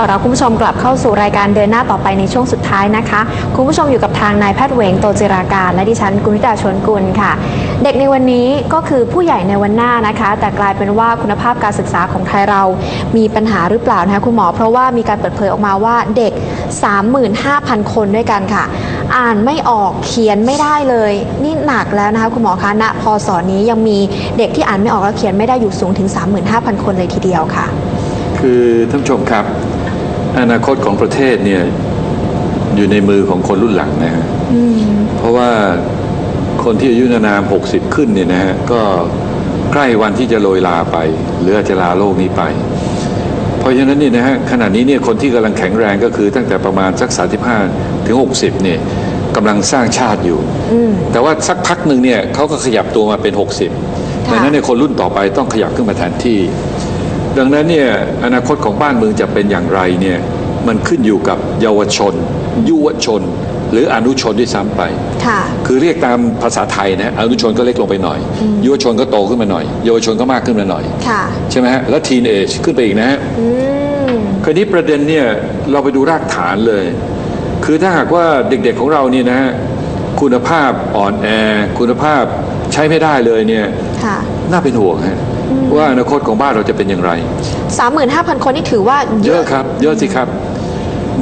ต้อนรับคุณผู้ชมกลับเข้าสู่รายการเดินหน้าต่อไปในช่วงสุดท้ายนะคะ คุณผู้ชมอยู่กับทางนายแพทย์เวงโตจิราการและดิฉันกุณิตาชวนกุลค่ะ เด็กในวันนี้ก็คือผู้ใหญ่ในวันหน้านะคะ แต่กลายเป็นว่าคุณภาพการศึกษาของไทยเรามีปัญหาหรือเปล่านะคะคุณหมอ เพราะว่ามีการเปิดเผยออกมาว่าเด็ก 35,000 คนด้วยกันค่ะ อ่านไม่ออกเขียนไม่ได้เลย นี่หนักแล้วนะคะคุณหมอคะณพศนี้ยังมีเด็กที่อ่านไม่ออกและเขียนไม่ได้อยู่สูงถึง 35,000 คนเลยทีเดียวค่ะ คือท่านผู้ชมครับ อนาคตของประเทศเนี่ยอยู่ในมือของคนรุ่นหลังนะฮะเพราะว่าคนที่อายุนาม60 ขึ้นเนี่ยนะฮะก็ใกล้วันที่จะโรยลาไป หรืออาจจะลาโลกนี้ไป เพราะฉะนั้นเนี่ยนะฮะขณะนี้เนี่ยคนที่กำลังแข็งแรงก็คือตั้งแต่ประมาณสัก 35 ถึง 60เนี่ยกำลังสร้างชาติอยู่ แต่ว่าสักพักหนึ่งเนี่ยเขาก็ขยับตัวมาเป็น 60ดังนั้นในยคนรุ่นต่อไปต้องขยับขึ้นมาแทนที่ ดังนั้นเนี่ยอนาคตของบ้านเมืองจะเป็นอย่างไรเนี่ยมันขึ้นอยู่กับเยาวชน ยุวชน หรืออนุชนด้วยซ้ำไปค่ะคือเรียกตามภาษาไทยนะอนุชนก็เล็กลงไปหน่อย ยุวชนก็โตขึ้นมาหน่อย เยาวชนก็มากขึ้นมาหน่อยค่ะใช่ไหมฮะแล้วทีนเอจขึ้นไปอีกนะฮะอืมคราวนี้ประเด็นเนี่ยเราไปดูรากฐานเลย คือถ้าหากว่าเด็กๆของเราเนี่ยนะฮะคุณภาพอ่อนแอ คุณภาพใช้ไม่ได้เลยเนี่ยค่ะน่าเป็นห่วงฮะ ว่าอนาคตของบ้านเราจะเป็นอย่างไร 35,000 คนนี่ถือว่าเยเยอะอะครับ เยอะสิครับ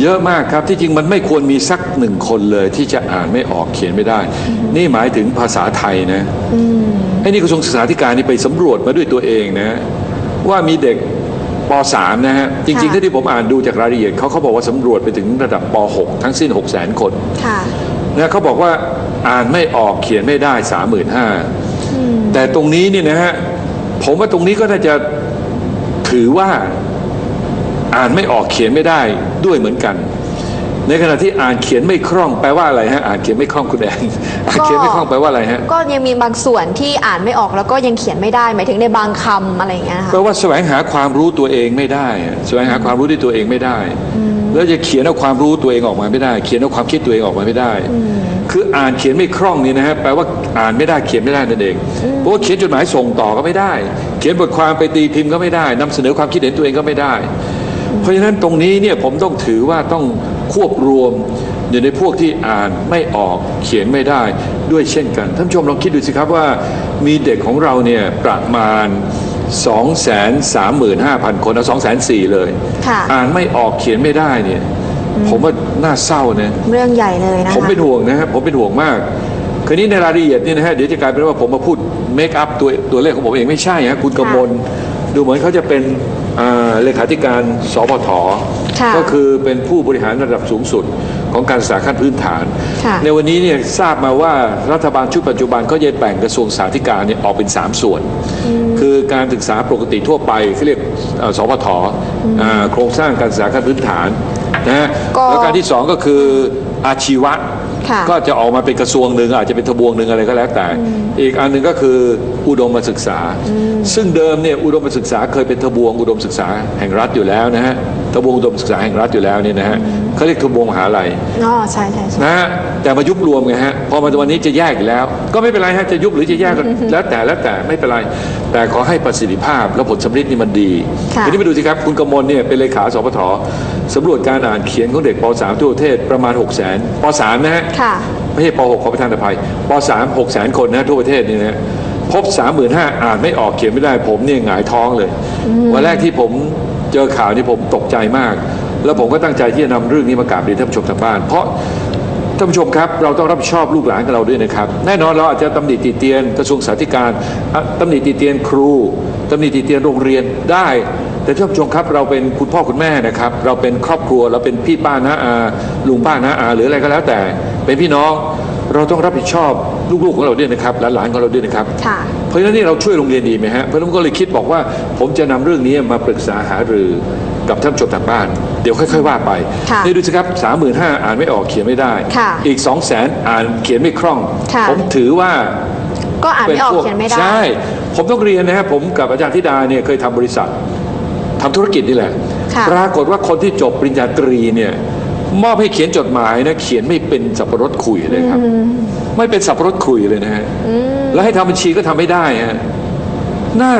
เยอะมากครับที่จริงมันไม่ควรมีสักหนึ่งคนเลยที่จะอ่านไม่ออกเขียนไม่ได้ นี่หมายถึงภาษาไทยนะไอ้นี่กระทรวงศึกษาธิการนี่ไปสำรวจมาด้วยตัวเองนะว่ามีเด็กป .3 นะฮะจริงๆค่ะถ้าที่ผมอ่านดูจากรายละเอียดเขาเขาบอกว่าสำรวจไปถึงระดับป .6 ทั้งสิ้น 6 0 0 0 0 0 คน ค่ะ นะเขาบอกว่าอ่านไม่ออกเขียนไม่ได้35,000แต่ตรงนี้เนี่ยนะฮะ ผมว่าตรงนี้ก็น่าจะถือว่าอ่านไม่ออกเขียนไม่ได้ด้วยเหมือนกัน ในขณะที่อ่านเขียนไม่คล่องแปลว่าอะไรฮะอ่านเขียนไม่คล่องคุณแอนอ่านเขียนไม่คล่องแปลว่าอะไรฮะก็ยังมีบางส่วนที่อ่านไม่ออกแล้วก็ยังเขียนไม่ได้ หมายถึงในบางคำอะไรอย่างเงี้ยค่ะแปลว่าแสวงหาความรู้ตัวเองไม่ได้อะแสวงหาความรู้ด้วยตัวเองไม่ได้ แล้วจะเขียนเอาความรู้ตัวเองออกมาไม่ได้ เขียนเอาความคิดตัวเองออกมาไม่ได้ คืออ่านเขียนไม่คล่องนี่นะฮะแปลว่าอ่านไม่ได้เขียนไม่ได้นั่นเองเพราะว่าเขียนจดหมายส่งต่อก็ไม่ได้ เขียนบทความไปตีพิมพ์ก็ไม่ได้นำเสนอความคิดเห็นตัวเองก็ไม่ได้ เพราะฉะนั้นตรงนี้เนี่ยผมต้องถือว่าต้อง ควบรวม อยู่ในพวกที่อ่านไม่ออกเขียนไม่ได้ด้วยเช่นกัน ท่านผู้ชมลองคิดดูสิครับว่ามีเด็กของเราเนี่ยประมาณ235,000 คนเอา204,000เลยค่ะอ่านไม่ออกเขียนไม่ได้เนี่ย ผมว่าน่าเศร้านะเรื่องใหญ่เลยนะคะผมเป็นห่วงนะฮะผมเป็นห่วงมากคืนนี้ในรายละเอียดเนี่ยนะฮะเดี๋ยวจะกลายเป็นว่าผมมาพูดเมคอัพตัวตัวเลขของผมเองไม่ใช่ฮะคุณกมลดูเหมือนเขาจะเป็นอ่า เลขาธิการสพทค่ะก็คือเป็นผู้บริหารระดับสูงสุดของการศึกษาขั้นพื้นฐานค่ะในวันนี้เนี่ยทราบมาว่ารัฐบาลชุดปัจจุบันก็จะแบ่งกระทรวงศึกษาธิการเนี่ยออกเป็น 3 ส่วน คือการศึกษาปกติทั่วไปเขาเรียกเอ่อสพทอ่าโครงสร้างการศึกษาขั้นพื้นฐานนะฮะก็แล้วการที่สองก็คืออาชีวะค่ะ ก็จะออกมาเป็นกระทรวงหนึ่งอาจจะเป็นทบวงหนึ่งอะไรก็แล้วแต่ อีกอันหนึ่งก็คืออุดมศึกษา ซึ่งเดิมเนี่ยอุดมศึกษาเคยเป็นทบวงอุดมศึกษาแห่งรัฐอยู่แล้วนะฮะ ทบวงอุดมศึกษาแห่งรัฐอยู่แล้วเนี่ยนะฮะเขาเรียกทบวงมหาลัยอ๋อใช่ใช่ใช่นะฮะแต่มายุบรวมไงฮะพอมาวันนี้จะแยกอีกแล้ว ก็ไม่เป็นไรฮะจะยุบหรือจะแยกก็แล้วแต่แล้วแต่ไม่เป็นไร แต่ขอให้ประสิทธิภาพและผลสำลิดนี่มันดีค่ะทีนี้มาดูสิครับคุณกมลเนี่ยเป็นเลขาสพทสำรวจการอ่านเขียนของเด็กป .3 ทั่วประเทศประมาณ 6 0 0 0 0 0ป .3 นะฮะค่ะไม่ใช่ป .6 ขอประทานอภัยป .3 6แสนคนนะทั่วประเทศนี่นะพบ 35,000 อ่านไม่ออกเขียนไม่ได้ ผมเนี่ยหงายท้องเลย วันแรกที่ผม เจอข่าวนี่ผมตกใจมาก แล้วผมก็ตั้งใจที่จะนำเรื่องนี้มากราบเรียนท่านผู้ชมทางบ้าน เพราะท่านผู้ชมครับเราต้องรับผิดชอบลูกหลานของเราด้วยนะครับ แน่นอนเราอาจจะตำหนิติเตียนกระทรวงสาธารณการอะตำหนิติเตียนครูตำหนิติเตียนโรงเรียนได้ แต่ท่านผู้ชมครับเราเป็นคุณพ่อคุณแม่นะครับ เราเป็นครอบครัวเราเป็นพี่ป้าน้าอาลุงป้าน้าอาหรืออะไรก็แล้วแต่ เป็นพี่น้องเราต้องรับผิดชอบลูกๆของเราด้วยนะครับหลานๆของเราด้วยนะครับค่ะ เพราะฉะนั้นนี่เราช่วยโรงเรียนดีไหมฮะเพราะฉะนั้นก็เลยคิดบอกว่า ผมจะนำเรื่องนี้มาปรึกษาหารือกับท่านผู้ชมทางบ้าน เดี๋ยวค่อย ๆ ว่าไปค่ะนี่ดูสิครับสามหมื่นห้าอ่านไม่ออกเขียนไม่ได้ค่ะอีกสองแสนอ่านเขียนไม่คล่องค่ะผมถือว่าก็อ่านไม่ออกพวเขียนไม่ได้ใช่ผมต้องเรียนนะฮะผมกับอาจารย์ธิดาเนี่ยเคยทำบริษัททำธุรกิจนี่แหละค่ะปรากฏว่าคนที่จบปริญญาตรีเนี่ยมอบให้เขียนจดหมายนะเขียนไม่เป็นสับปะรดคุยเลยครับ ไม่เป็นสับปะรดคุยเลยนะฮะแล้วให้ทำบัญชีก็ทำไม่ได้ฮะน่า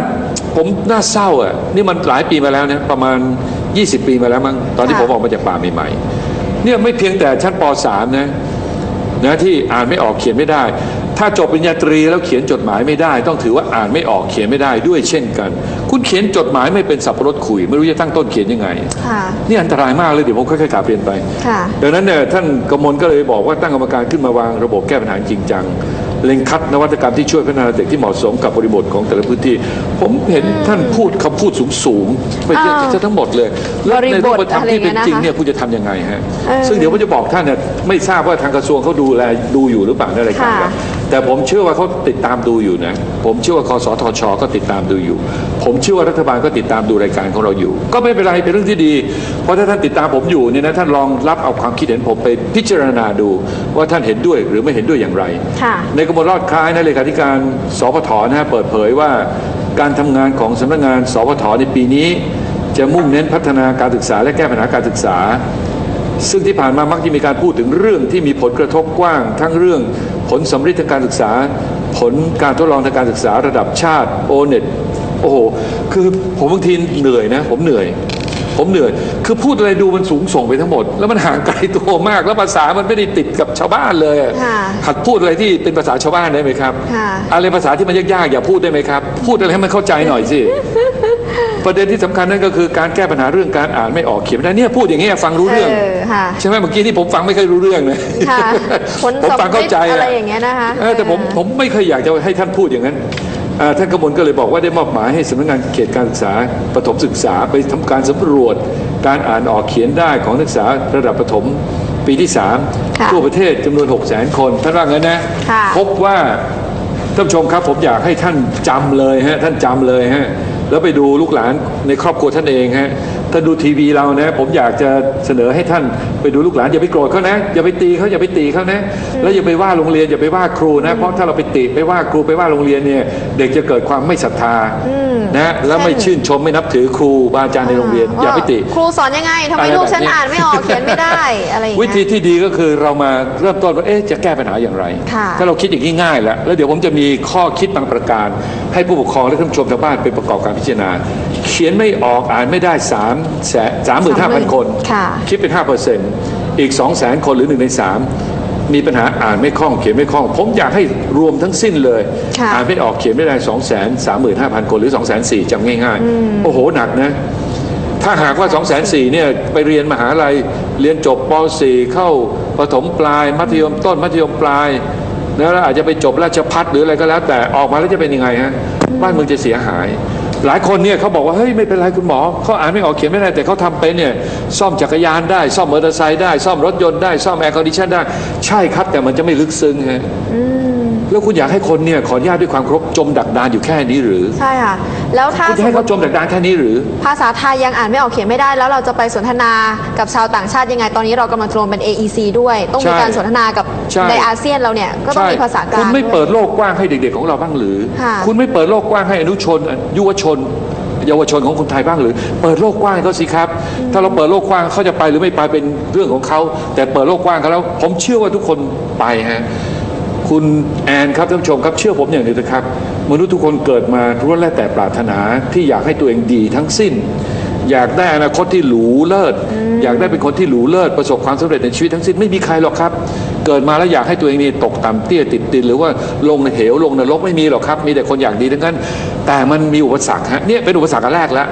ผมน่าเศร้าอะนี่มันหลายปีมาแล้วนะประมาณ 20 ปีมาแล้วมั้งตอนที่ค่ะผมออกมาจากป่าใหม่ๆเนี่ยไม่เพียงแต่ชั้นป .3 นะ นะที่อ่านไม่ออกเขียนไม่ได้ ถ้าจบปริญญาตรีแล้วเขียนจดหมายไม่ได้ ต้องถือว่าอ่านไม่ออกเขียนไม่ได้ด้วยเช่นกัน คุณเขียนจดหมายไม่เป็นสับปะรดขุย ไม่รู้จะตั้งต้นเขียนยังไงค่ะนี่อันตรายมากเลยเดี๋ยวผมค่อยๆกลับเรียนไปค่ะดังนั้นเนี่ยท่านกมลก็เลยบอกว่าตั้งกรรมการขึ้นมาวางระบบแก้ปัญหาจริงจัง เล็งคัดนวัตกรรมที่ช่วยพัฒนาเด็กที่เหมาะสมกับบริบทของแต่ละพื้นที่ ผมเห็นท่านพูดคำพูดสูงๆไปเยอะอ่าจะทั้งหมดเลย แล้วในรูปธรรมที่เป็นจริงเนี่ยคุณจะทำยังไงฮะ เออซึ่งเดี๋ยวผมจะบอกท่านเนี่ยไม่ทราบว่าทางกระทรวงเขาดูแลดูอยู่หรือเปล่าในรายการค่ะแต่ผมเชื่อว่าเขาติดตามดูอยู่นะ ผมเชื่อว่าคสทช ก็ติดตามดูอยู่ ผมเชื่อว่ารัฐบาลก็ติดตามดูรายการของเราอยู่ ก็ไม่เป็นไรเป็นเรื่องที่ดี เพราะถ้าท่านติดตามผมอยู่เนี่ยนะท่านลองรับเอาความคิดเห็นผมไปพิจารณาดูว่าท่านเห็นด้วยหรือไม่เห็นด้วยอย่างไรค่ะในกระบวนรอดคล้ายนะเลขาธิการสพทนะฮะเปิดเผยว่าการทำงานของสำนักงาน สพทในปีนี้ จะมุ่งเน้นพัฒนาการศึกษาและแก้ปัญหาการศึกษา ซึ่งที่ผ่านมามักจะมีการพูดถึงเรื่องที่มีผลกระทบกว้าง ทั้งเรื่องผลสำเร็จทางการศึกษา ผลการทดลองทางการศึกษาระดับชาติโอเน็ตโอ้โห คือผมบางทีเหนื่อยนะ ผมเหนื่อย ผมเหนื่อย คือพูดอะไรดูมันสูงส่งไปทั้งหมด แล้วมันห่างไกลตัวมาก แล้วภาษามันไม่ได้ติดกับชาวบ้านเลยอะค่ะหัดพูดอะไรที่เป็นภาษาชาวบ้านได้ไหมครับค่ะอะไรภาษาที่มันยากๆอย่าพูดได้ไหมครับ พูดอะไรให้มันเข้าใจหน่อยสิประเด็นที่สำคัญนั่นก็คือการแก้ปัญหาเรื่องการอ่านไม่ออกเขียนไม่ได้เนี่ยพูดอย่างนี้ยฟังรู้เรื่องเออค่ะใช่ไหมเมื่อกี้ที่ผมฟังไม่เคอยรู้เรื่องนะค่ะผลผมสำฟังเข้าใจลิดอะไรอย่างเงี้ยนะคะเออแต่ผมผมไม่เคยอยากจะให้ท่านพูดอย่างนั้นเอ่อ ท่านกมลก็เลยบอกว่าได้มอบหมายให้สำนักงานเขตการศึกษาประถมศึกษาไปทำการสำรวจการอ่านออกเขียนได้ของนักศึกษาระดับประถมปีที่สามค่ะทั่วประเทศจำนวน6 0 0 0 0 0คนท่านว่างั้นนะค่ะพบว่าท่านผู้ชมครับผมอยากให้ท่านจำเลยฮะท่านจำเลยฮะแล้วไปดูลูกหลานในครอบครัวท่านเองฮะ ท่านดูทีวีเรานะ ผมอยากจะเสนอให้ท่านไปดูลูกหลานอย่าไปโกรธเขานะอย่าไปตีเขาอย่าไปตีเขานะแล้วอย่าไปว่าโรงเรียนอย่าไปว่าครูนะ เพราะถ้าเราไปติไปว่าครูไปว่าโรงเรียนเนี่ย เด็กจะเกิดความไม่ศรัทธานะแล้วไม่ชื่นชมไม่นับถือครูบาอาจารย์ในโรงเรียนอย่าไปติ ครูสอนยังไงทำไมอะไรลูกฉันแบบนี้อ่านไม่ออกเขียนไม่ได้อะไรอย่างวิเงี้ธียที่ดีก็คือเรามาเริ่มต้นว่าเอ๊ะจะแก้ปัญหาอย่างไรค่ะถ้าเราคิดอย่างนี้ง่ายแล้วแล้วเดี๋ยวผมจะมีข้อคิดบางประการ ให้ผู้ปกครองและท่านผู้ชมทางบ้านไปประกอบการพิจารณา เขียนไม่ออกอ่านไม่ได้3ามแสนสามหมื่นห้าพันคนค่ะคิดเป็น5เปอร์เซ็นต์อีก2 0 0แสนคนหรือ1ใน3มีปัญหาอ่านไม่คล่องเขียนไม่คล่อง ผมอยากให้รวมทั้งสิ้นเลย ค่ะ อ่านไม่ออกเขียนไม่ได้2 3 5 0 0 0คนหรือ2 4 0 0 0จำง่ายๆ โอ้โห หนักนะ ถ้าหากว่า2 4 0 0 0เนี่ยไปเรียนมหาลัยเรียนจบป .4 เข้าประถมปลาย มัธยมต้นมัธยมปลายแล้วอาจจะไปจบราชพัฒหรืออะไรก็แล้ว แต่ออกมาแล้วจะเป็นยังไงฮะบ้านเมืองจะเสียหาย หลายคนเนี่ยเขาบอกว่าเฮ้ยไม่เป็นไรคุณหมอเขาอ่านไม่ออกเขียนไม่ได้แต่เขาทำเป็นเนี่ยซ่อมจักรยานได้ ซ่อมมอเตอร์ไซค์ได้ ซ่อมรถยนต์ได้ ซ่อมแอร์คอนดิชันได้ ใช่ครับแต่มันจะไม่ลึกซึ้งฮะ แล้วคุณอยากให้คนเนี่ยขออนุญาตด้วยความเคารพจมดักดานอยู่แค่นี้หรือใช่ค่ะ แล้วถ้าคุณสจะมให้มเขาติจมดักดานแค่นี้หรือ ภาษาไทยยังอ่านไม่ออกเขียนไม่ได้ แล้วเราจะไปสนทนากับชาวต่างชาติยังไงตอนนี้เรากำลังรวมเป็น AEC ด้วย ต้องมีใช่การสนทนากับใช่ในอาเซียนเราเนี่ยก็ต้องมีภาษากลางคุณไม่ด้วยเปิดโลกกว้างให้เด็กๆของเราบ้างหรือค่ะคุณไม่เปิดโลกกว้างให้อนุชนยุวชนเยาวชนของคนไทยบ้างหรือ เปิดโลกกว้างให้เขาสิครับ ถ้าเราเปิดโลกกว้างเขาจะไปหรือไม่ไปเป็นเรื่องของเขาแต่เปิดโลกกว้างเขาแล้ว ผมเชื่อว่าทุกคนไปฮะ คุณแอนครับท่านผู้ชมครับเชื่อผมอย่างหนึงนะครับ มนุษย์ทุกคนเกิดมาล้วนแล้วแต่ปรารถนาที่อยากให้ตัวเองดีทั้งสิ้น อยากได้อนาคตที่หรูเลิศอยากได้เป็นคนที่หรูเลิศประสบความสำเร็จในชีวิตทั้งสิ้นไม่มีใครหรอกครับ เกิดมาแล้วอยากให้ตัวเองนี่ตกต่ำเตี้ยติดดินหรือว่าลงในเหวลงนรกไม่มีหรอกครับ มีแต่คนอยากดีทั้งนั้น แต่มันมีอุปสรรคฮะเนี่ยเป็นอุปสรรคอันแรกแล้ว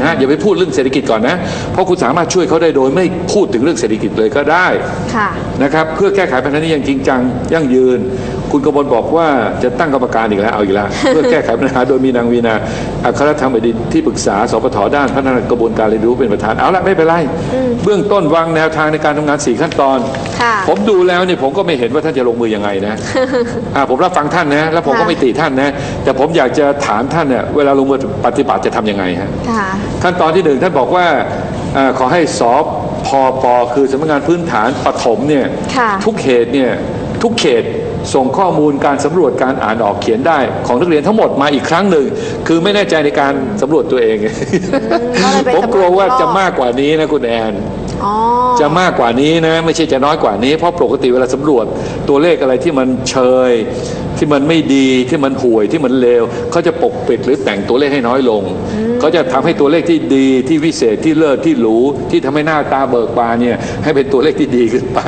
นะอย่าไปพูดเรื่องเศรษฐกิจก่อนนะ เพราะคุณสามารถช่วยเขาได้โดยไม่พูดถึงเรื่องเศรษฐกิจเลยก็ได้ค่ะนะครับเพื่อแก้ไขปัญหานี้อย่างจริงจังยั่งยืน คุณกบลบอกว่าจะตั้งกรรมการอีกแล้วเอาอีกแล้วเพื่อแก้ไขปัญหาโดยมีนางวีนาอัครธรรมบดินที่ปรึกษาสปทด้านพัฒนากระบวนการเรียนรู้เป็นประธานเอาละไม่เป็นไร เบื้องต้นวางแนวทางในการทำงานสี่ขั้นตอนค่ะผมดูแล้วเนี่ยผมก็ไม่เห็นว่าท่านจะลงมือยังไงนะอ่าผมรับฟังท่านนะแล้วผมก็ค่ะไม่ติท่านนะแต่ผมอยากจะถามท่านเนี่ยเวลาลงมือปฏิบัติจะทำยังไงฮะค่ะขั้นตอนที่หนึ่งท่านบอกว่าเออขอให้สพปคือสำนักงานพื้นฐานปฐมเนี่ยค่ะทุกเขตเนี่ยทุกเขต ส่งข้อมูลการสำรวจการอ่านออกเขียนได้ ของนักเรียนทั้งหมดมาอีกครั้งหนึ่ง คือไม่แน่ใจในการสำรวจตัวเองก็เลยไปผมกลัวว่าสำรวจจะมากกว่านี้นะคุณแอนอ๋อ จะมากกว่านี้นะไม่ใช่จะน้อยกว่านี้ เพราะปกติเวลาสำรวจตัวเลขอะไรที่มันเชย ที่มันไม่ดีที่มันห่วยที่มันเลวเขาจะปกปิดหรือแต่งตัวเลขให้น้อยลงเขาจะทำให้ตัวเลขที่ดีที่วิเศษที่เลิศที่หรูที่ทำให้หน้าตาเบิกบานเนี่ยให้เป็นตัวเลขที่ดีขึ้นไป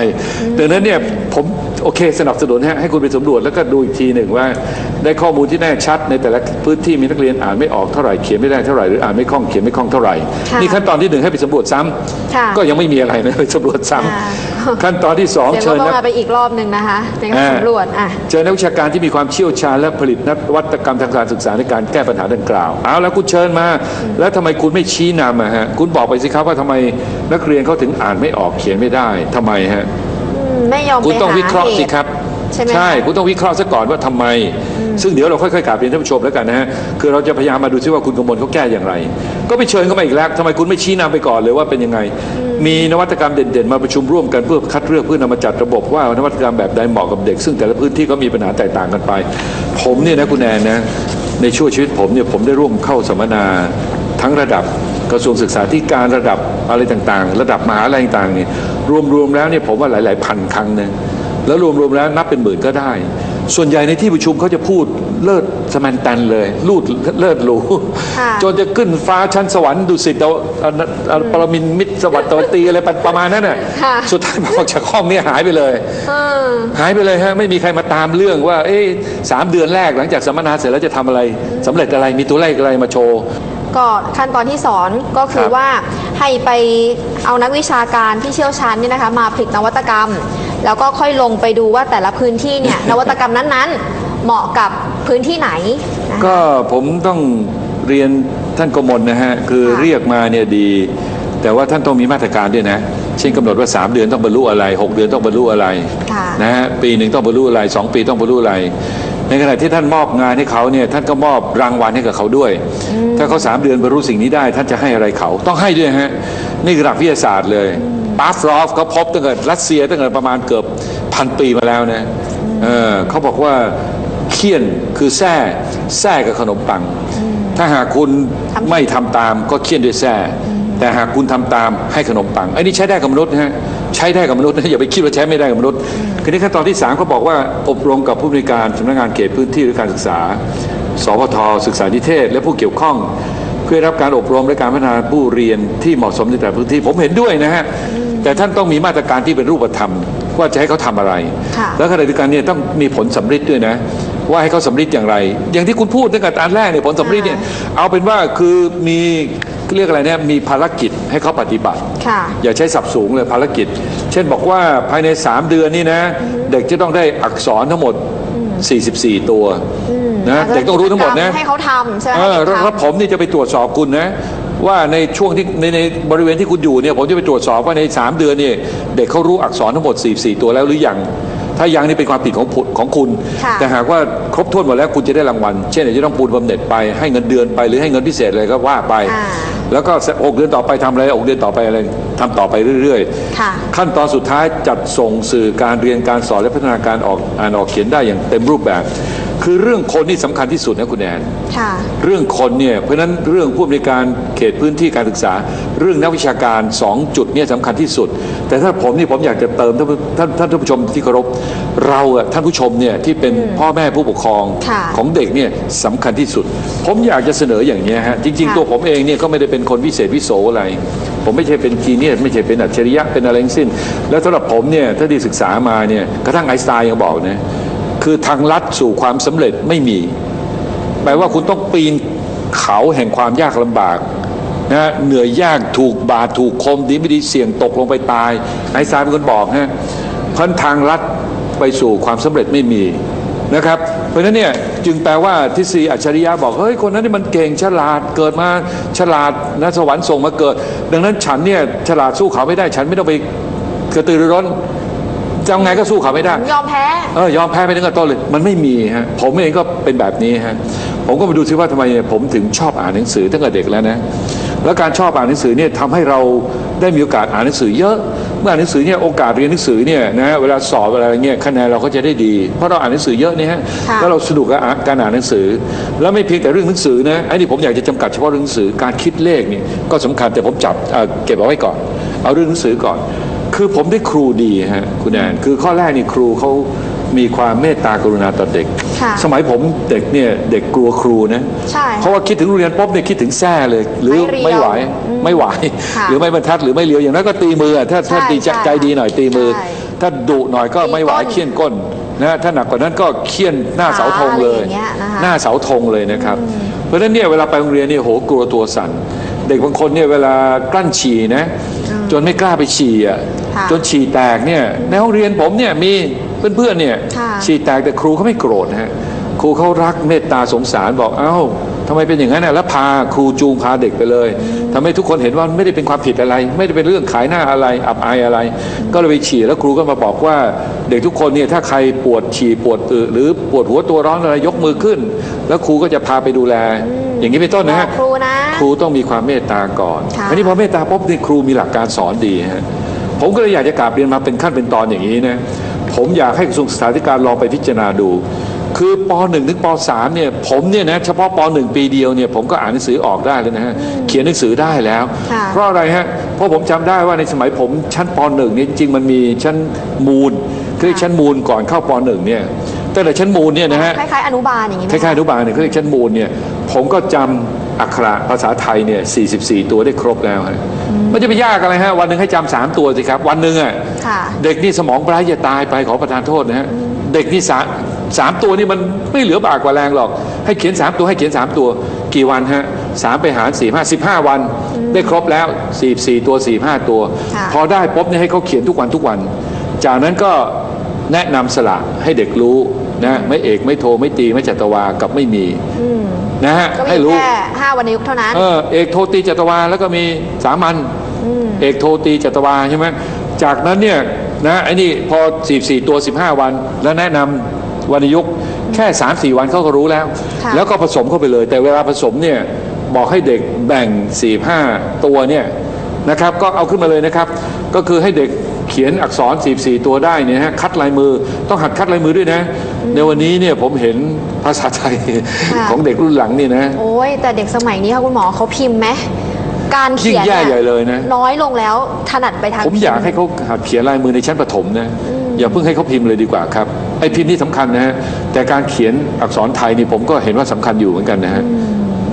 ดังนั้นเนี่ยผมโอเคสนับสนุนฮะให้คุณไปสำรวจแล้วก็ดูอีกทีหนึ่งว่า ได้ข้อมูลที่แน่ชัดในแต่ละพื้นที่มีนักเรียนอ่านไม่ออกเท่าไหร่เขียนไม่ได้เท่าไหร่หรืออ่านไม่คล่องเขียนไม่คล่องเท่าไหร่ค่ะนี่ขั้นตอนที่หนึ่งให้ไปสำรวจซ้ำค่ะก็ยังไม่มีอะไรนะไปสำรวจซ้ำอ่าขั้นตอนที่สองเดี๋ยวเชิเราญต้องนักมาไปอีกรอบหนึ่งนะคะในการอ่าสำรวจอะเจอนักวิชาการที่มีความเชี่ยวชาญและผลิตนวัตกรรมทางการศึกษาในการแก้ปัญหาดังกล่าวเอาแล้วคุณเชิญมา แล้วทำไมคุณไม่ชี้นำอะฮะคุณบอกไปสิครับว่าทำไมนักเรียนเขาถึงอ่านไม่ออกเขียนไม่ได้ทำไมฮะอืมไม่ยอมคุณไปต้องหาวิเคราะห์เหสิตุครับ ใช่ไหมใช่คะคุณต้องวิเคราะห์ซะก่อนว่าทำไม ซึ่งเดี๋ยวเราค่อยๆกลับเรียนท่านผู้ชมแล้วกันนะฮะคือเราจะพยายามมาดูซิว่าคุณกมลเขาแก้อย่างไร ก็ไปเชิญเขามาอีกแล้วทำไมคุณไม่ชี้นำไปก่อนเลยว่าเป็นยังไง มีนวัตกรรมเด่นๆ มาประชุมร่วมกันเพื่อคัดเลือกเพื่อนำมาจัดระบบว่านวัตกรรมแบบใดเหมาะกับเด็ก ซึ่งแต่ละพื้นที่ก็มีปัญหาแตกต่างกันไป ผมเนี่ยนะคุณแอนนะในช่วงชีวิตผมเนี่ยผมได้ร่วมเข้าสัมมนาทั้งระดับกระทรวงศึกษาธิการระดับอะไรต่างๆ ระดับมหาลัยต่างๆเนี่ยรวมๆแล้วเนี่ยผมว่าหลายๆพันครั้งนะ แล้วรวมๆแล้วนับเป็นหมื่นก็ได้ ส่วนใหญ่ในที่ประชุมเขาจะพูดเลิศสแมนแตนเลยลูดเลิศหรูค่ะจนจะขึ้นฟ้าชั้นสวรรค์ดุสิตเอาเอาเอาปรมินทร์มิตรสวัสดิ์ตะวันตีอะไรประมาณนั้นน่ะค่ะสุดท้ายออกจากห้องเนี่ยหายไปเลยเออหายไปเลยฮะไม่มีใครมาตามเรื่องว่าเอ๊ะสามเดือนแรกหลังจากสัมมนาเสร็จแล้วจะทำอะไรสำเร็จอะไรมีตัวเลขอะไรมาโชว์ ก็ขั้นตอนที่สอนก็คืคอรับว่าให้ไปเอานักวิชาการที่เชี่ยวชาญเนี่ยนะคะมาผลิตนวัตกรรม แล้วก็ค่อยลงไปดูว่าแต่ละพื้นที่เนี่ยนวัตกรรมนั้นๆ เหมาะกับพื้นที่ไหนนะคะก็ผมต้องเรียนท่านกมลนะฮะ คือค่ะเรียกมาเนี่ยดี แต่ว่าท่านต้องมีมาตรการด้วยนะ เช่นกำหนดว่า 3 เดือนต้องบรรลุอะไร 6 เดือนต้องบรรลุอะไรค่ะ นะฮะปีหนึ่งต้องบรรลุอะไร 2 ปีต้องบรรลุอะไรใน ขณะที่ท่านมอบงานให้เขาเนี่ยท่านก็มอบรางวัลให้กับเขาด้วย ถ้าเขาสามเดือนบรรลุสิ่งนี้ได้ ท่านจะให้อะไรเขาต้องให้ด้วยฮะนี่คือหลักวิทยาศาสตร์เลยปาฟรอฟเขาพบตั้งแต่รัสเซียตั้งแต่ประมาณเกือบพันปีมาแล้วนะเออเขาบอกว่าเคี่ยนคือแส้แส้กับขนมปัง ถ้าหากคุณทำไม่ทำตามก็เคี่ยนด้วยแส้แต่หากคุณทำตามให้ขนมปังไอ้นี่ใช้ได้กับมนุษย์นะฮะ ใช้ได้กับมนุษย์นะอย่าไปคิดว่าใช้ไม่ได้กับมนุษย์คือในขั้นตอนที่สามเขาบอกว่าอบรมกับผู้บริการสำนักงานเขตพื้นที่หรือการศึกษา สพทศึกษานิเทศ และผู้เกี่ยวข้องเพื่อรับการอบรมและการพัฒนาผู้เรียนที่เหมาะสมในแต่ละพื้นที่ผมเห็นด้วยนะฮะแต่ท่านต้องมีมาตรการที่เป็นรูปธรรม ว่าจะให้เขาทำอะไรค่ะแล้วขณะเดียวกันเนี่ยต้องมีผลสำฤทธิ์ด้วยนะ ว่าให้เขาสำฤทธิ์อย่างไร อย่างที่คุณพูดตั้งแต่ตอนแรกเนี่ยผลสำฤทธิ์เนี่ยเอาเป็นว่าคือมี เรียกอะไรเนี่ยมีภารกิจให้เขาปฏิบัติ ค่ะ อย่าใช้สับสูงเลยภารกิจ เช่นบอกว่าภายใน 3 เดือนนี่นะ เด็กจะต้องได้อักษรทั้งหมด 44 ตัวนะเด็กต้องรู้ทั้งหมดนะให้เขาทำใช่ไหมเออให้แล้วเด็กแล้วทำผมนี่จะไปตรวจสอบคุณนะ ว่าในช่วงที่ในในบริเวณที่คุณอยู่เนี่ยผมจะไปตรวจสอบว่าใน 3 เดือนเนี่ยเด็กเขารู้อักษรทั้งหมด 44 ตัวแล้วหรือยัง ถ้ายังนี่เป็นความผิดของผู้ของคุณค่ะแต่หากว่าครบถ้วนหมดแล้วคุณจะได้รางวัล เช่นอาจจะต้องปูนบำเหน็จไปให้เงินเดือนไปหรือให้เงินพิเศษอะไรก็ว่าไปอ่าแล้วก็หกเดือนต่อไปทำอะไรหกเดือนต่อไปอะไรทำต่อไปเรื่อยค่ะขั้นตอนสุดท้ายจัดส่งสื่อการเรียนการสอนและพัฒนาการออกอ่านออกเขียนได้อย่างเต็มรูปแบบ คือเรื่องคนนี่สำคัญที่สุดนะคุณแอนค่ะเรื่องคนเนี่ยเพราะฉะนั้นเรื่องผู้อำนวยการเขตพื้นที่การศึกษา เรื่องนักวิชาการ 2 จุดเนี่ยสำคัญที่สุด แต่ถ้าผมนี่ผมอยากจะเติมท่านท่านท่านผู้ชมที่เคารพเราอะท่านผู้ชมเนี่ยที่เป็นพ่อแม่ผู้ปกครองค่ะของเด็กเนี่ยสำคัญที่สุด ผมอยากจะเสนออย่างนี้ยฮะจริงๆค่ะตัวผมเองเนี่ยก็ไม่ได้เป็นคนวิเศษวิโสอะไร ผมไม่ใช่เป็นจีเนียสไม่ใช่เป็นอัจฉริยะเป็นอะไรทั้งสิ้น แล้วสำหรับผมเนี่ยถ้าได้ศึกษามาเนี่ยกระทั่งไอน์สไตน์ยังบอกนะ คือทางลัดสู่ความสำเร็จไม่มี แปลว่าคุณต้องปีนเขาแห่งความยากลำบากนะเหนื่อยยากถูกบาดถูกคมดีไม่ดีเสี่ยงตกลงไปตายไอน์สไตน์เป็นคนบอกฮะเพราะทางลัดไปสู่ความสำเร็จไม่มีนะครับ เพราะฉะนั้นเนี่ยจึงแปลว่าทฤษฎีอัจฉริยะบอกเฮ้ยคนนั้นนี่มันเก่งฉลาดเกิดมาฉลาดนะสวรรค์ส่งมาเกิด ดังนั้นฉันเนี่ยฉลาดสู้เขาไม่ได้ฉันไม่ต้องไปกระตือรือร้น จะเอาไงก็สู้เขาไม่ได้ ยอมแพ้ เออยอมแพ้ไปตั้งแต่ต้นเลย มันไม่มีฮะผมเองก็เป็นแบบนี้ฮะผมก็มาดูซิว่าทำไมผมถึงชอบอ่านหนังสือตั้งแต่เด็กแล้วนะแล้วการชอบอ่านหนังสือเนี่ยทำให้เราได้มีโอกาสอ่านหนังสือเยอะ เมื่ออ่านหนังสือเนี่ยโอกาสเรียนหนังสือเนี่ยนะเวลาสอบอะไรเงี้ยคะแนนเราก็จะได้ดี เพราะเราอ่านหนังสือเยอะเนี่ยฮะค่ะแล้วเราสนุกกับอ่านการอ่านหนังสือ แล้วไม่เพียงแต่เรื่องหนังสือนะไอ้นี่ผมอยากจะจำกัดเฉพาะเรื่องหนังสือการคิดเลขเนี่ยก็สำคัญแต่ผมจับเอ่อเก็บเอาไว้ก่อน เอาเรื่องหนังสือก่อน คือผมได้ครูดีฮะคุณแอนคือข้อแรกนี่ครูเขามีความเมตตากรุณาต่อเด็ก ค่ะสมัยผมเด็กเนี่ยเด็กกลัวครูนะใช่เพราะว่าคิดถึงโรงเรียนปุ๊บเนี่ยคิดถึงแซ่เลย หรือไม่เรียวไม่ไหวอืมไม่ไหว ค่ะหรือไม่บรรทัดหรือไม่เลียวอย่างนั้นก็ตีมืออะถ้าถ้าใช่ดีใจใช่ใจดีหน่อยตีมือ ใช่ถ้าดุหน่อยก็ไม่ไหวตีก้นเคี่ยนก้นนะถ้าหนักกว่านั้นก็เคี่ยนหน้าเสาธงเลยขาอะไรอย่างเงี้ยนะคะ หน้า เสาธงเลยนะครับ เพราะฉะนั้นเนี่ยเวลาไปโรงเรียนเนี่ยโหกลัวตัวสั่น เด็กบางคนเนี่ยเวลากลั้นฉี่นะ จนไม่กล้าไปฉี่อะค่ะจนฉี่แตกเนี่ยในห้องเรียนผมเนี่ยมีเพื่อนๆเนี่ยค่ะฉี่แตกแต่ครูเขาไม่โกรธนะฮะครูเขารักเมตตาสงสารบอกเอ้า ทำไมเป็นอย่างนั้นน่ะแล้วพาครูจูงพาเด็กไปเลยทำให้ทุกคนเห็นว่าไม่ได้เป็นความผิดอะไร ไม่ได้เป็นเรื่องขายหน้าอะไรอับอายอะไร ก็เลยไปฉี่แล้วครูก็มาบอกว่า เด็กทุกคนเนี่ยถ้าใครปวดฉี่ปวดอึหรือปวดหัวตัวร้อนอะไรยกมือขึ้น แล้วครูก็จะพาไปดูแล อย่างนี้เป็นต้นนะบอฮะกครูนะครูต้องมีความเมตตาก่อนค่ะอันนี้พอเมตตาปุ๊บนี่ครูมีหลักการสอนดีฮะผมก็เลยอยากจะกราบเรียนมาเป็นขั้นเป็นตอนอย่างนี้นะผมอยากให้กระทรวงศึกษาธิการลองไปพิจารณาดู คือป .1 ถึงป .3 เนี่ยผมเนี่ยนะเฉพาะป .1 ปีเดียวเนี่ยผมก็อ่านหนังสือออกได้เลยนะฮะเขียนหนังสือได้แล้ว ค่ะเพราะอะไรฮะเพราะผมจำได้ว่าในสมัยผมชั้นป .1 เนี่ยจริงๆมันมีชั้นมูลคือชั้นมูลก่อนเข้าป .1 เนี่ยตั้งแต่ชั้นมูลเนี่ยนะฮะ คล้ายๆอนุบาลอย่างนี้ไหคมล้ายๆอนุบาลเนี่ยเขาเรียกชั้นมูลเนี่ยผมก็จำอักขระภาษาไทยเนี่ย44 ตัวได้ครบแล้วฮะมันจะไปยากอะไรฮะ วันหนึ่งให้จำสามตัวสิครับ วันหนึ่งอะ ค่ะ เด็กนี่สมองปลายจะตายไปขอประทานโทษนะฮะ เด็กนี่สามสามตัวนี่มันไม่เหลือบากกว่าแรงหรอก ให้เขียนสามตัวให้เขียนสามตัว กี่วันฮะสามไปหารสี่ห้าสิบห้าวัน ได้ครบแล้วสี่สี่ตัวสี่ห้าตัวค่ะพอได้ปุ๊บเนี่ยให้เขาเขียนทุกวันทุกวัน จากนั้นก็แนะนำสละให้เด็กรู้นะไม่เอกไม่โทไม่ตีไม่จัตวากับไม่มีอืมนะฮะก็มีให้รู้แค่ห้าวันในยุคเท่านั้นเออเอกโทตีจัตวาแล้วก็มีสามัญมเอกโทตีจัตวาใช่ไหมจากนั้นเนี่ย นะไอ้นี่พอ 44 ตัว 15 วัน แล้วแนะนำวรรณยุกต์แค่ 3-4 วันเขาก็รู้แล้ว ค่ะ แล้วก็ผสมเข้าไปเลย แต่เวลาผสมเนี่ยบอกให้เด็กแบ่ง 4-5 ตัวเนี่ยนะครับ ก็เอาขึ้นมาเลยนะครับ ก็คือให้เด็กเขียนอักษร 44 ตัวได้เนี่ยฮะคัดลายมือต้องหัดคัดลายมือด้วยนะ ในวันนี้เนี่ยผมเห็นภาษาไทยค่ะ ของเด็กรุ่นหลังนี่นะ โอ้ยแต่เด็กสมัยนี้ค่ะคุณหมอเขาพิมพ์ไหม การเขียนยิ่งแย่ใหญ่เลยนะ น้อยลงแล้วถนัดไปทางผมอยากพิพ์ให้เขาหัดเขียนลายมือในชั้นประถมนะอย่าเพิ่งให้เขาพิมพ์เลยดีกว่าครับไอ้พิมพ์นี่สำคัญนะฮะแต่การเขียนอักษรไทยนี่ผมก็เห็นว่าสำคัญอยู่เหมือนกันนะฮะ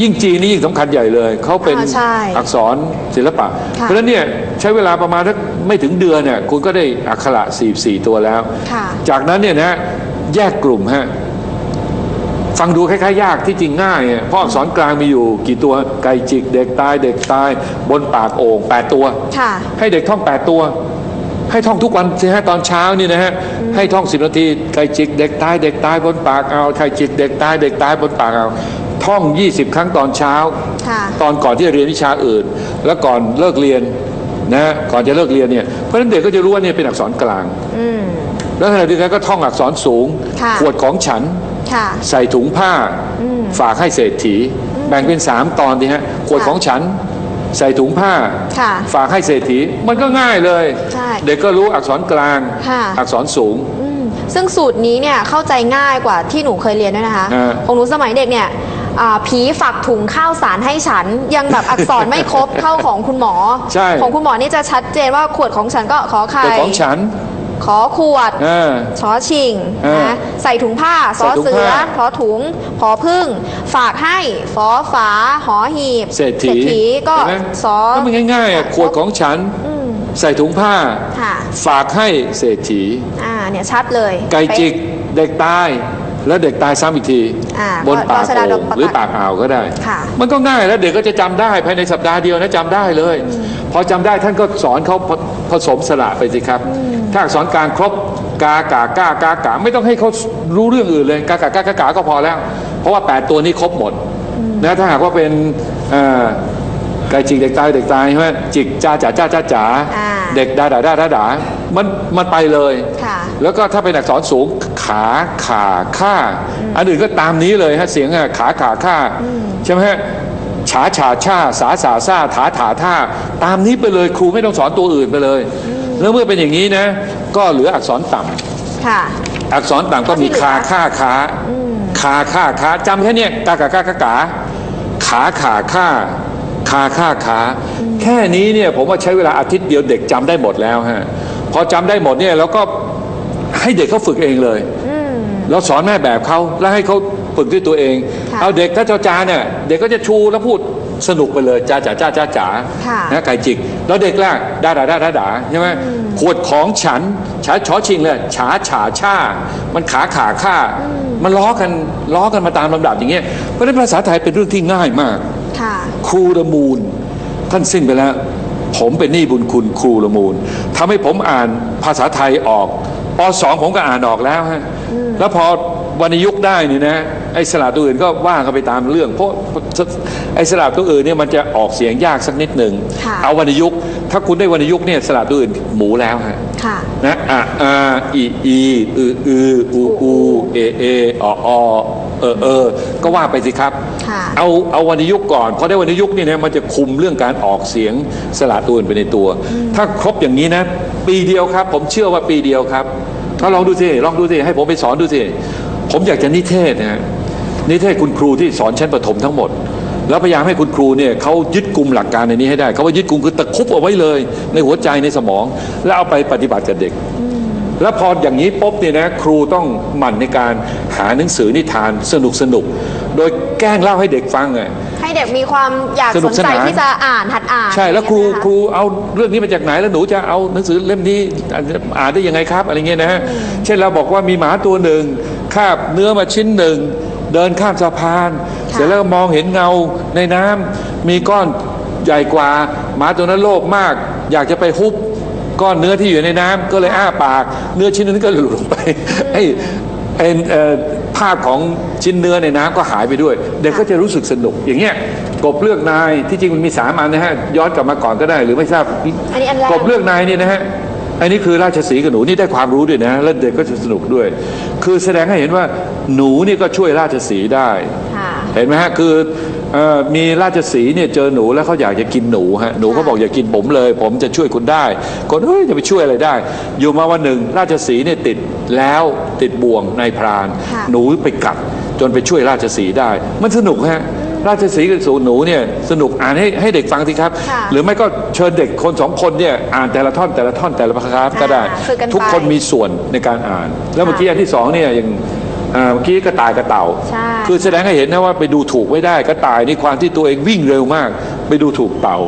ยิ่งจีนนี่ยิ่งสำคัญใหญ่เลย เขาเป็นอ่าใช่อักษรศิลปะค่ะเพราะฉะนั้นเนี่ยใช้เวลาประมาณสักไม่ถึงเดือนเนี่ยคุณก็ได้อักขระ 44 ตัวแล้วค่ะจากนั้นเนี่ยนะแยกกลุ่มฮะ ฟังดูคล้ายๆยากที่จริงง่ายอะเพราะอักษรกลางมีอยู่ กี่ตัวไก่จิก เด็กตายเด็กตาย บนปากโอ่งแปดตัวค่ะให้เด็กท่อง8ตัว ให้ท่องทุกวันสิฮะตอนเช้านี่นะฮะให้ท่อง10นาทีไก่จิก เด็กตายเด็กตายบนปากเอาไก่จิก เด็กตายเด็กตายบนปากเอาท่อง 20 ครั้งตอนเช้าค่ะตอนก่อนที่จะเรียนวิชาอื่น แล้วก่อนเลิกเรียนนะก่อนจะเลิกเรียนเนี่ยเพราะฉะนั้นเด็กก็จะรู้ว่าเนี่ยเป็นอักษรกลางอืมแล้วขณะเดียวกันก็ท่องอักษรสูงค่ะขวดของฉันค่ะ ใส่ถุงผ้าอืมฝากให้เศรษฐี แบ่งเป็นสามตอนดีฮะขวดค่ะของฉัน ใส่ถุงผ้าค่ะฝากให้เศรษฐี มันก็ง่ายเลยใช่เด็กก็รู้อักษรกลางค่ะอักษรสูงอืมซึ่งสูตรนี้เนี่ยเข้าใจง่ายกว่าที่หนูเคยเรียนด้วยนะคะอ่าของหนูสมัยเด็กเนี่ยอ่าผีฝากถุงข้าวสารให้ฉันยังแบบอักษรไม่ครบเท่าของคุณหมอใช่ของคุณหมอนี่จะชัดเจนว่าขวดของฉันก็ขอไข่ขวดของฉัน ขอขวดเออ ชอชิงเออนะใส่ถุงผ้าซอใส่ถุงเสือผ้าพอถุงพอพึ่ง ฝากให้ฟอฝาหอหีบเศรษฐีก็เห็นไหม ซอก็มันง่ายๆอะขวดของฉันอืมใส่ถุงผ้า ค่ะฝากให้เศรษฐี อ่าเนี่ยชัดเลยไก่จิกเด็กตาย แล้วเด็กตายซ้ำอีกที อ่าบนปากรัชดาดโอ่ลงประกาศหรือปากอ่าวก็ได้ ค่ะ มันก็ง่ายแล้วเด็กก็จะจำได้ภายในสัปดาห์เดียวนะจำได้เลย พอจำได้ท่านก็สอนเขาผผสมสระไปสิครับ ถ้าอักษรกลางครบกากาก้ากากาไม่ต้องให้เขารู้เรื่องอื่นเลยกากากากากาก็พอแล้ว เพราะว่า 8 ตัวนี้ครบหมดนะถ้าหากว่าเป็นเอ่อไก่จิกเด็กตายเด็กตายใช่ไหมจิกจ้าจ๋าจ้าจ้าจ๋าอ่าเด็กดาดาดาดาดามันมันไปเลยค่ะแล้วก็ถ้าเป็นอักษรสูงขาขาค่าอันอื่นก็ตามนี้เลยฮะเสียงอะขาขาค่าใช่ไหมฮะฉาฉาช่าสาสาซ่าถาถาท่าตามนี้ไปเลยครูไม่ต้องสอนตัวอื่นไปเลย แล้วเมื่อเป็นอย่างนี้นะ ก็เหลืออักษรต่ำค่ะ อักษรต่ำก็มีก็ที่เหลือคาค่าขาคาค่าขาจำแค่เนี้ยกากากากากาขาขาค่าคาค่าขาแค่นี้เนี่ยผมว่าใช้เวลาอาทิตย์เดียวเด็กจำได้หมดแล้วฮะพอจำได้หมดเนี่ยแล้วก็ให้เด็กเขาฝึกเองเลยอืมเราสอนแม่แบบเขาแล้วให้เขาฝึกด้วยตัวเองค่ะเอาเด็กถ้าเจ้าจาเนี่ยเด็กก็จะชูแล้วพูด สนุกไปเลยจ้าจ๋าจ้าจ้าจ๋าค่ะนะไก่จิก แล้วเด็กล่ะด่าด่าด่าด่าด่าใช่ไหมขวดของฉันฉาชอชิงเลยฉาฉาช่ามันขาขาข้ามันล้อกันล้อกันมาตามลำดับอย่างเงี้ยเพราะฉะนั้นภาษาไทยเป็นเรื่องที่ง่ายมากค่ะครูละมูล ท่านสิ้นไปแล้ว ผมเป็นหนี้บุญคุณครูละมูลทำให้ผมอ่านภาษาไทยออกปสองผมก็อ่านออกแล้วฮะแล้วพอ วรรณยุกต์ได้นี่นะไอ้สระตัวอื่นก็ว่ากันไปตามเรื่อง เพราะไอ้สระตัวอื่นเนี่ยมันจะออกเสียงยากสักนิดหนึ่งค่ะเอาวรรณยุกต์ถ้าคุณได้วรรณยุกต์เนี่ยสระตัวอื่นหมูแล้วฮะค่ะนะอะอาอีอีอืออืออูอูเอเออออเออเออก็ว่าไปสิครับค่ะเอาเอาวรรณยุกต์ก่อนพอได้วรรณยุกต์เนี่ยนะมันจะคุมเรื่องการออกเสียงสระตัวอื่นไปในตัว ถ้าครบอย่างนี้นะ ปีเดียวครับ ผมเชื่อว่าปีเดียวครับถ้าลองดูสิลองดูสิให้ผมไปสอนดูสิ ผมอยากจะนิเทศนะนิเทศคุณครูที่สอนชั้นประถมทั้งหมด แล้วพยายามให้คุณครูเนี่ยเขายึดกลุ่มหลักการในนี้ให้ได้เขาว่ายึดกลุ่มคือตะคุบเอาไว้เลย ในหัวใจในสมอง แล้วเอาไปปฏิบัติกับเด็ก แล้วพออย่างนี้ปุ๊บเนี่ยนะครูต้องหมั่นในการหาหนังสือนิทานสนุกสนุกๆโดยแกล้งเล่าให้เด็กฟังอะให้เด็กมีความอยากสนุสกนสใจนาน ที่จะอ่านหัดอ่านใช่แล้วครูอย่างเงี้ยครูเอาเรื่องนี้มาจากไหนแล้วหนูจะเอาหนังสือเล่มนี้อ่านได้ยังไงครับอะไรเงี้ยนะฮะเช่นเราบอกว่ามีหมาตัวหนึ่งคาบเนื้อมาชิ้นหนึ่ง เดินข้ามสะพาน เสร็จแล้วก็มองเห็นเงาในน้ำมีก้อนใหญ่กว่า หมาตัวนั้นโลภมาก อยากจะไปฮุบ ก้อนเนื้อที่อยู่ในน้ำก็เลยอ้าปาก เนื้อชิ้นนั้นก็หลุดลงไปไอ้ไอ้เอ่อภาพของชิ้นเนื้อในน้ำก็หายไปด้วย เด็กก็จะรู้สึกสนุกอย่างเงี้ยกบเลือกนายที่จริงมันมีสามอันนะฮะย้อนกลับมาก่อนก็ได้หรือไม่ทราบอันนี้อันแรกกบเลือกนายเนี่ยนะฮะอันนี้คือราชสีห์กับหนูนี่ได้ความรู้ด้วยนะแล้วเด็กก็จะสนุกด้วย คือแสดงให้เห็นว่าหนูนี่ก็ช่วยราชสีห์ได้ค่ะเห็นไหมฮะคือเอ่อ มีราชสีห์เนี่ยเจอหนูแล้วเขาอยากจะกินหนูฮะหนูเขาบอกอย่ากินผมเลย ผมจะช่วยคุณได้ คนเฮ้ยจะไปช่วยอะไรได้ อยู่มาวันหนึ่งราชสีห์เนี่ยติดแล้วติดบ่วงในพรานค่ะหนูไปกัดจนไปช่วยราชสีห์ได้ มันสนุกฮะราชสีห์กับสูหนูเนี่ยสนุกอ่านให้ให้เด็กฟังสิครับค่ะหรือไม่ก็เชิญเด็กคนสองคนเนี่ยอ่านแต่ละท่อนแต่ละท่อนแต่ละพาราก็ได้อ่าฝึกกันไปทุกคนมีส่วนในการอ่าน แล้วเมื่อกี้อันที่สองเนี่ยอย่าง อ่าเมื่อกี้กระต่ายกระเต่า ใช่ คือแสดงให้เห็นนะว่าไปดูถูกไม่ได้กระต่ายนี่ความที่ตัวเองวิ่งเร็วมาก ไปดูถูกเต่า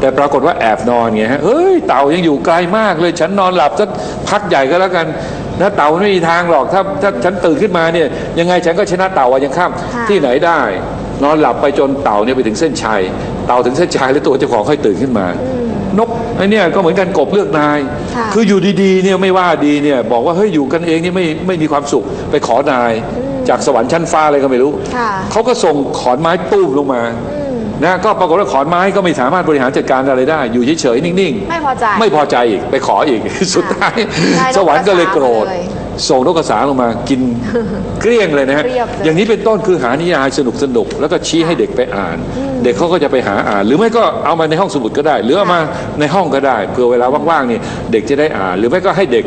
แต่ปรากฏว่าแอบนอนไงฮะเฮ้ยเต่ายังอยู่ไกลมากเลยฉันนอนหลับสักพักใหญ่ก็แล้วกันนะเต่าไม่มีทางหรอกถ้าถ้าฉันตื่นขึ้นมาเนี่ยยังไงฉันก็ชนะเต่าวันยังข้ามค่ะ ที่ไหนได้ นอนหลับไปจนเต่าเนี่ยไปถึงเส้นชัย เต่าถึงเส้นชัยแล้วตัวเจ้าของค่อยตื่นขึ้นมา นกไอ้เนี่ยก็เหมือนกันกบเลือกนายค่ะคืออยู่ดีๆเนี่ยไม่ว่าดีเนี่ยบอกว่าเฮ้ยอยู่กันเองนี่ไม่ไม่มีความสุขไปขอนาย จากสวรรค์ชั้นฟ้าอะไรก็ไม่รู้ค่ะเขาก็ส่งขอนไม้ตู้มลงมานะก็ปรากฏว่าขอนไม้ก็ไม่สามารถบริหารจัดการอะไรได้ อยู่เฉยๆนิ่งๆ ไม่พอใจไม่พอใจอีกไปขออีกสุดท้ายได้นกสวรรค์ก็เลยโกรธกระ สาเลยส่งนกกระสาลงมากินเกลี้ยงเลยนะฮะเรียบเลยอย่างนี้เป็นต้นคือหานิยายสนุกสนุกๆแล้วก็ชี้ให้เด็กไปอ่าน เด็กเขาก็จะไปหาอ่าน หรือไม่ก็เอามาในห้องสมุดก็ได้ หรือเอามาในห้องก็ได้เผื่อเวลาว่างๆนี่เด็กจะได้อ่าน หรือไม่ก็ให้เด็ก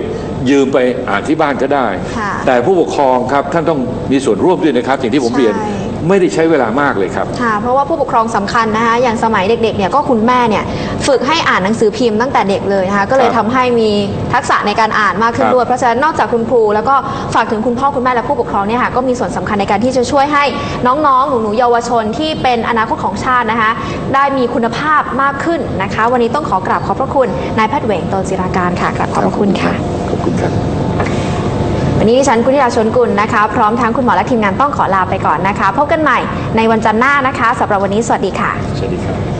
ยืมไปอ่านที่บ้านก็ได้ค่ะแต่ผู้ปกครองครับท่านต้องมีส่วนร่วมด้วยนะครับ อย่างที่ผมเรียนใช่ ไม่ได้ใช้เวลามากเลยครับ ค่ะเพราะว่าผู้ปกครองสำคัญนะคะ อย่างสมัยเด็กๆเนี่ยก็คุณแม่เนี่ยฝึกให้อ่านหนังสือพิมพ์ตั้งแต่เด็กเลยนะคะ ก็เลยครัทำบให้มีทักษะในการอ่านมากขึ้นครับ ด้วย เพราะฉะนั้นนอกจากคุณครู แล้วก็ฝากถึงคุณพ่อคุณแม่และผู้ปกครองเนี่ยค่ะก็มีส่วนสำคัญในการที่จะช่วยให้น้องๆ หนูๆเยาวชนที่เป็นอนาคตของชาตินะคะ ได้มีคุณภาพมากขึ้นนะคะ วันนี้ต้องขอกราบขอบพระคุณนายแพทย์เหวงโตจิราการค่ะกราบขอบพระคุณค่ะ ขอบคุณครับ วันนี้ดิฉันกุณยาชนกุลนะคะ พร้อมทั้งคุณหมอและทีมงานต้องขอลาไปก่อนนะคะ พบกันใหม่ในวันจันทร์หน้านะคะสำหรับวันนี้สวัสดีค่ะ สวัสดีครับ